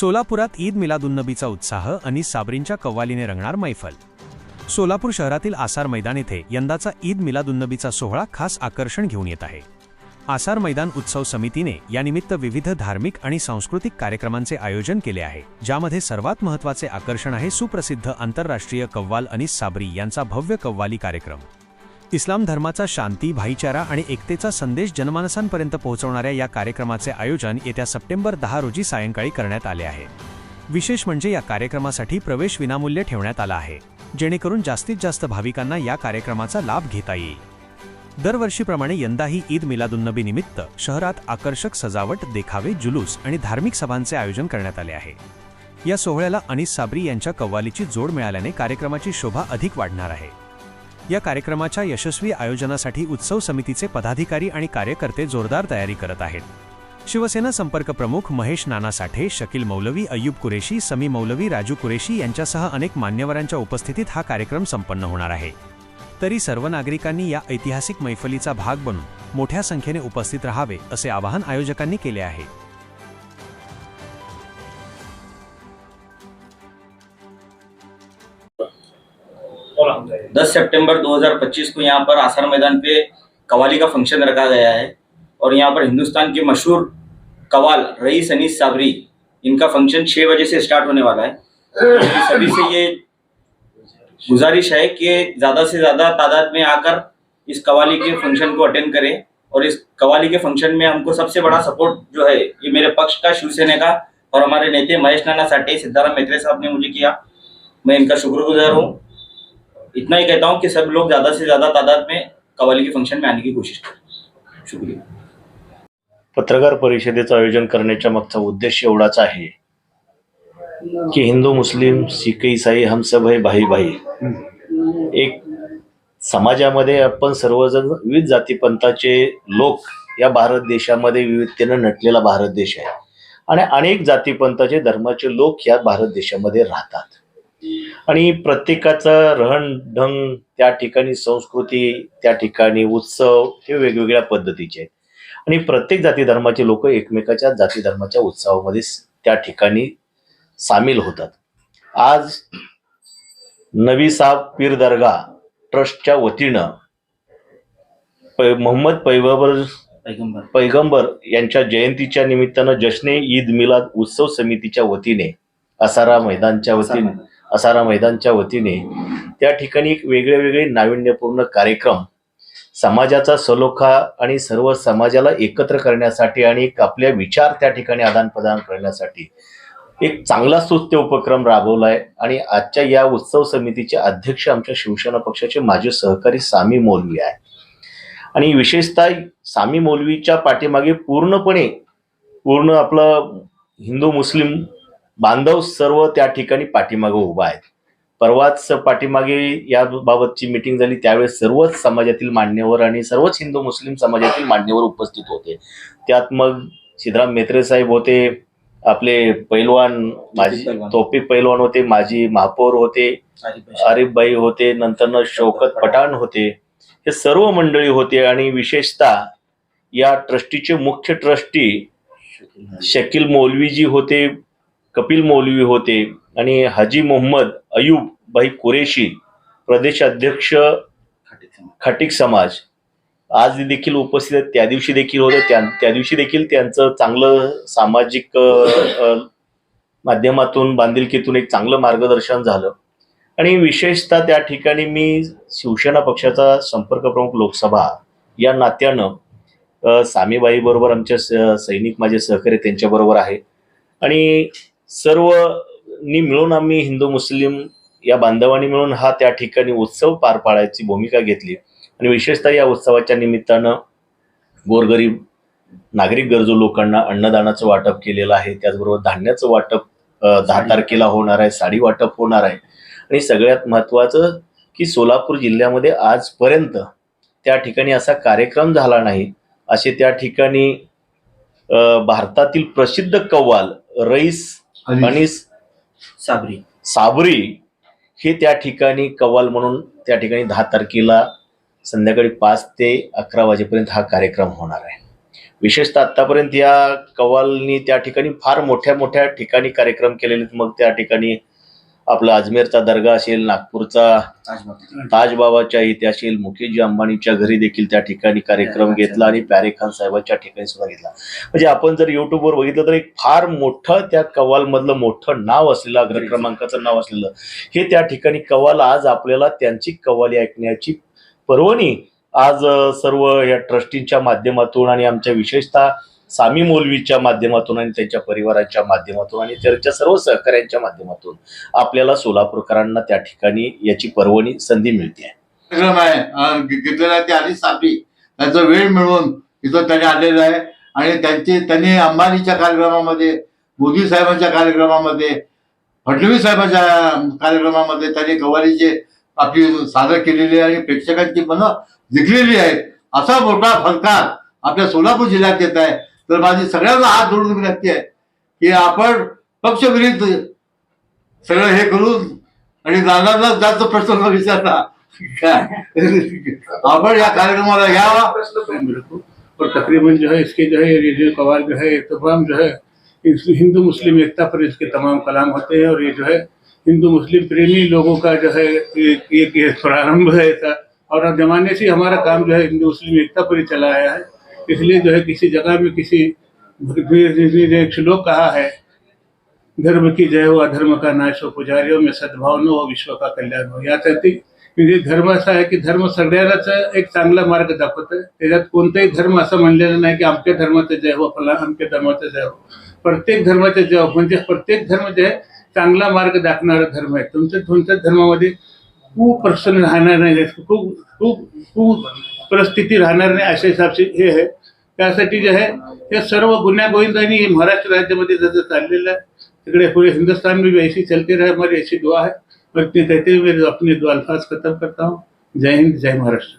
सोलापुरात ईद मिलादुन्नबीचा उत्साह आणि साबरींच्या कव्वालीने रंगणार मैफल. सोलापूर शहरातील आसार मैदान येथे यंदाचा ईद मिलादुन्नबीचा सोहळा खास आकर्षण घेऊन येत आहे. आसार मैदान उत्सव समितीने यानिमित्त विविध धार्मिक आणि सांस्कृतिक कार्यक्रमांचे आयोजन केले आहे ज्यामध्ये सर्वात महत्त्वाचे आकर्षण आहे सुप्रसिद्ध आंतरराष्ट्रीय कव्वाल अनिस साबरी यांचा भव्य कव्वाली कार्यक्रम. इस्लाम धर्माचा शांती भाईचारा आणि एकतेचा संदेश जनमानसांपर्यंत पोहोचवणाऱ्या या कार्यक्रमाचे आयोजन येत्या सप्टेंबर दहा रोजी सायंकाळी करण्यात आले आहे. विशेष म्हणजे या कार्यक्रमासाठी प्रवेश विनामूल्य ठेवण्यात आला आहे जेणेकरून जास्तीत जास्त भाविकांना या कार्यक्रमाचा लाभ घेता येईल. दरवर्षीप्रमाणे यंदाही ईद मिलादुन्नबी निमित्त शहरात आकर्षक सजावट देखावे जुलूस आणि धार्मिक सभांचे आयोजन करण्यात आले आहे. या सोहळ्याला अनिस साबरी यांच्या कव्वालीची जोड मिळाल्याने कार्यक्रमाची शोभा अधिक वाढणार आहे. या कार्यक्रमाच्या यशस्वी आयोजनासाठी उत्सव समितीचे पदाधिकारी आणि कार्यकर्ते जोरदार तयारी करत आहेत. शिवसेना संपर्क प्रमुख महेश नाना साठे शकील मौलवी अय्यूब कुरेशी समी मौलवी राजू कुरेशी यांच्यासह अनेक मान्यवरांच्या उपस्थितीत हा कार्यक्रम संपन्न होणार आहे. तरी सर्व नागरिकांनी या ऐतिहासिक मैफलीचा भाग बनून मोठ्या संख्येने उपस्थित राहावे असे आवाहन आयोजकांनी केले आहे. दस सितंबर 2025 को यहाँ पर आसार मैदान पे कवाली का फ़ंक्शन रखा गया है और यहाँ पर हिंदुस्तान के मशहूर कवाल रईस अनीस साबरी, इनका फ़ंक्शन छः बजे से स्टार्ट होने वाला है। तो सभी से ये गुजारिश है कि ज़्यादा से ज़्यादा तादाद में आकर इस कवाली के फ़ंक्शन को अटेंड करें और इस कवाली के फ़ंक्शन में हमको सबसे बड़ा सपोर्ट जो है, ये मेरे पक्ष का, शिवसेना का और हमारे नेता महेश नाना साठे, सिद्धाराम मेत्रे साहब ने मुझे किया। मैं इनका शुक्रगुजार हूँ। इतना ही कहता हूँ कि सब लोग ज़्यादा से ज़्यादा तादाद में कवाली के फंक्शन में आने की कोशिश करें। शुक्रिया। पत्रकार परिषदेचं आयोजन करण्याच्या मागचा उद्देश एवढाच आहे की हिंदू मुस्लिम शीख इसाई हमसभ सब है भाई भाई एक समाजामध्ये आपण सर्वजण विविध जातीपंथाचे लोक या भारत देशामध्ये विविधतेनं नटलेला भारत देश आहे. आणि अनेक जातीपंथाचे धर्माचे लोक या भारत देशामध्ये राहतात. आणि प्रत्येकाचा रहन ढंग त्या ठिकाणी संस्कृती त्या ठिकाणी उत्सव हे वेगवेगळ्या पद्धतीचे आहेत. आणि प्रत्येक जाती धर्माचे लोक एकमेकाच्या जाती धर्माच्या उत्सवामध्ये त्या ठिकाणी सामील होतात. आज नवी साब पीर दर्गा ट्रस्टच्या वतीनं पै मोहम्मद पैगंबर पैगंबर. पैगंबर यांच्या जयंतीच्या निमित्तानं जश्ने ईद मिलाद उत्सव समितीच्या वतीने असारा मैदानच्या वतीने असारा मैदानच्या वतीने त्या ठिकाणी एक वेगळे वेगळे नाविन्यपूर्ण कार्यक्रम समाजाचा सलोखा आणि सर्व समाजाला एकत्र करण्यासाठी आणि एक आपल्या विचार त्या ठिकाणी आदानप्रदान करण्यासाठी एक चांगला सुस्ते उपक्रम राबवला आहे आणि आजच्या या उत्सव समितीचे अध्यक्ष आमच्या शिवसेना पक्षाचे माजी सहकारी सामी मौलवी आहे आणि विशेषतः सामी मौलवीच्या पाठीमागे पूर्णपणे पूर्ण आपलं हिंदू मुस्लिम बांधव सर्व त्या ठिकाणी पाठीमागे उभा आहेत. परवाच पाठीमागे याबाबतची मिटिंग झाली त्यावेळेस सर्वच समाजातील मान्यवर आणि सर्वच हिंदू मुस्लिम समाजातील मान्यवर उपस्थित होते. त्यात मग सिद्धराम मेत्रे साहेब होते आपले पैलवान माजी. तोपिक पैलवान. होते माजी महापौर होते आरिफबाई होते नंतर शौकत पठाण. होते. हे सर्व मंडळी होते आणि विशेषतः या ट्रस्टीचे मुख्य ट्रस्टी शकील मौलवीजी होते कपिल मौलवी होते आणि हाजी मोहम्मद अयूब भाई कुरेशी प्रदेश अध्यक्ष खटिक समाज. आज देखील उपस्थित आहेत. त्या दिवशी देखील होते. त्या त्या दिवशी देखील त्यांचं चांगलं सामाजिक माध्यमातून बांधिलकीतून एक चांगलं मार्गदर्शन झालं. आणि विशेषतः त्या ठिकाणी मी शिवसेना पक्षाचा संपर्क प्रमुख लोकसभा या नात्यानं अ, सामीबाई बरोबर आमच्या स- सैनिक माझे सहकारी त्यांच्याबरोबर आहे. आणि सर्वनी मिळून आम्ही हिंदू मुस्लिम या बांधवांनी मिळून हा त्या ठिकाणी उत्सव पार पाडायची भूमिका घेतली. आणि विशेषतः या उत्सवाच्या निमित्तानं गोरगरीब नागरिक गरजू लोकांना अन्नदानाचं वाटप केलेलं आहे. त्याचबरोबर धान्याचं वाटप दहा तारखेला होणार आहे साडी वाटप होणार आहे. आणि सगळ्यात महत्त्वाचं की सोलापूर जिल्ह्यामध्ये आजपर्यंत त्या ठिकाणी असा कार्यक्रम झाला नाही असे त्या ठिकाणी भारतातील प्रसिद्ध कव्वाल रईस आणि साबरी साबरी हे त्या ठिकाणी कव्वाल म्हणून त्या ठिकाणी दहा तारखेला संध्याकाळी पाच ते अकरा वाजेपर्यंत हा कार्यक्रम होणार आहे विशेषतः आतापर्यंत या कव्वालनी त्या ठिकाणी फार मोठ्या मोठ्या ठिकाणी कार्यक्रम केलेले. मग त्या ठिकाणी आपला अजमेरचा दर्गा असेल नागपूरचा ताजबाबाच्या इथे असेल मुकेशजी अंबानीच्या घरी देखील त्या ठिकाणी कार्यक्रम घेतला आणि प्यारे खान साहेबांच्या ठिकाणी सुद्धा घेतला. म्हणजे आपण जर युट्यूबवर बघितलं तर एक फार मोठं त्या कव्वाल मधलं मोठं नाव असलेलं अग्र क्रमांकाचं नाव असलेलं हे त्या ठिकाणी कव्वाल आज आपल्याला त्यांची कव्वाली ऐकण्याची पर्वणी आज सर्व या ट्रस्टींच्या माध्यमातून आणि आमच्या विशेषतः सामी मोलवीच्या माध्यमातून आणि त्यांच्या परिवाराच्या माध्यमातून आणि त्यांच्या सर्व सहकाऱ्यांच्या माध्यमातून आपल्याला सोलापूरकरांना त्या ठिकाणी याची पर्वणी संधी मिळते त्यांचा वेळ मिळवून इथं त्यांनी आलेलं आहे. आणि त्यांचे त्यांनी अंबानीच्या कार्यक्रमामध्ये मोदी साहेबांच्या कार्यक्रमामध्ये फडणवीस साहेबांच्या कार्यक्रमामध्ये त्यांनी कवारीचे आपली सादर केलेली आहे आणि प्रेक्षकांची मनं जिंकलेली आहेत. असा मोठा फलकार आपल्या सोलापूर जिल्ह्यात येत आहे. तर माझी सगळ्यांना हात जोडून विनंती आहे की आपण पक्षविरुद्ध सगळं हे करून आणि नानांना जास्त प्रश्न विचारता आपण या कार्यक्रमाला यावा. और तकरीबन जो है, इसके जो है रेडियो कवाल जो है तमाम जो है हिंदू मुस्लिम एकता पर इसके तमाम कलाम होते हैं और ये जो है, हिंदू मुस्लिम प्रेमी लोगों का जो है एक प्रारंभ है था और जमाने से हमारा काम जो है, हिंदू मुस्लिम एकता पर ही चला आया है। इसलिए जो है किसी जगह में किसी ने एक श्लोक कहा है धर्म की जय हो अधर्म का नाश हो पुजारियों में सद्भाव न हो विश्व का कल्याण हो। यासाठी म्हणजे धर्म असा आहे की धर्म सगळ्यालाच एक चांगला मार्ग दाखवतो त्याच्यात कोणताही धर्म असं म्हणलेलं नाही की आमच्या धर्माचं जय हो फला आमच्या धर्माचं जय हो। प्रत्येक धर्माचं जय हो म्हणजे प्रत्येक धर्म जे आहे चांगला मार्ग दाखवणारा धर्म आहे. तुमच्या तुमच्या धर्मामध्ये खूप प्रसन्न राहणार नाही खूप खूप खूप परिस्थिती राहणार नाही अशा हिसाबचे हे आहे. त्यासाठी जे आहे हे सर्व गुन्ह्या गोविंदांनी महाराष्ट्र राज्यामध्ये जसं चाललेलं आहे तिकडे पूरे हिंदुस्तान में भी ऐसी चलती रहे हमारी ऐसी दुआ है और इतने कहते हुए मैं अपने दो अल्फाज खत्म करता हूँ जय हिंद जय महाराष्ट्र.